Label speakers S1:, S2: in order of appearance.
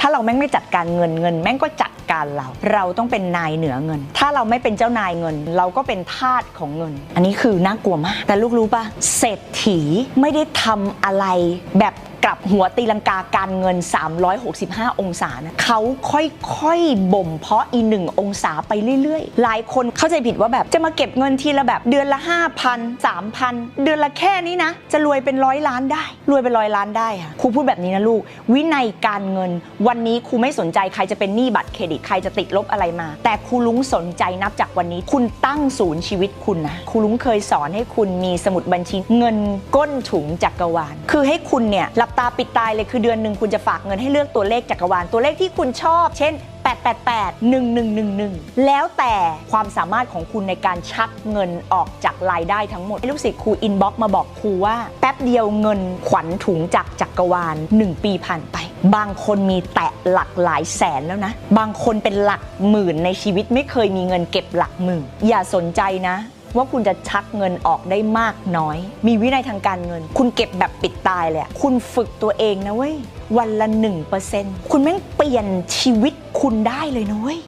S1: ถ้าเราแม่งไม่จัดการเงินเงิน แม่งก็จัดการเรา เราต้องเป็นนายเหนือเงิน ถ้าเราไม่เป็นเจ้านายเงิน เราก็เป็นทาสของเงิน อันนี้คือน่ากลัวมาก แต่ลูกรู้ปะเศรษฐีไม่ได้ทำอะไรแบบ กลับหัวตีลังกาการเงิน 365 องศานะเขาค่อยๆ บ่มเพาะอีหนึ่งองศาไปเรื่อยๆ หลายคนเข้าใจผิดว่าแบบจะมาเก็บเงินทีละแบบเดือนละ 5,000 3,000 เดือนละแค่นี้นะ จะรวยเป็นร้อยล้านได้ รวยเป็นร้อยล้านได้ค่ะครูพูดแบบนี้นะลูก วินัยการเงิน วันนี้ครูไม่สนใจใครจะเป็นหนี้บัตรเครดิตใครจะติดลบอะไรมา แต่ครูลุงสนใจนับจากวันนี้คุณตั้งศูนย์ชีวิตคุณนะครูลุงเคยสอนให้คุณมีสมุดบัญชีเงินก้นถุงจักรวาลคือให้คุณเนี่ยหลับตาปิดตายเลยคือเดือนหนึ่งคุณจะฝากเงินให้เลือกตัวเลขจักรวาลตัวเลขที่คุณชอบ เช่น 888 1111 แล้วแต่ความสามารถของคุณในการชักเงินออกจากรายได้ทั้งหมดลูกศิษย์ครูอินบ็อกมาบอกครูว่า แป๊บเดียวเงินขวัญถุงจากจักรวาล 1 ปีผ่านไป บางคนมีแตะหลักหลายแสนแล้วนะ บางคนเป็นหลักหมื่นในชีวิตไม่เคยมีเงินเก็บหลักหมื่นอย่าสนใจนะ ว่าคุณจะชักเงินออกได้มากน้อย มีวินัยทางการเงิน คุณเก็บแบบปิดตายเลยอะคุณฝึกตัวเองนะเว้ย วันละ 1%คุณแม่งเปลี่ยนชีวิตคุณได้เลยนะเว้ย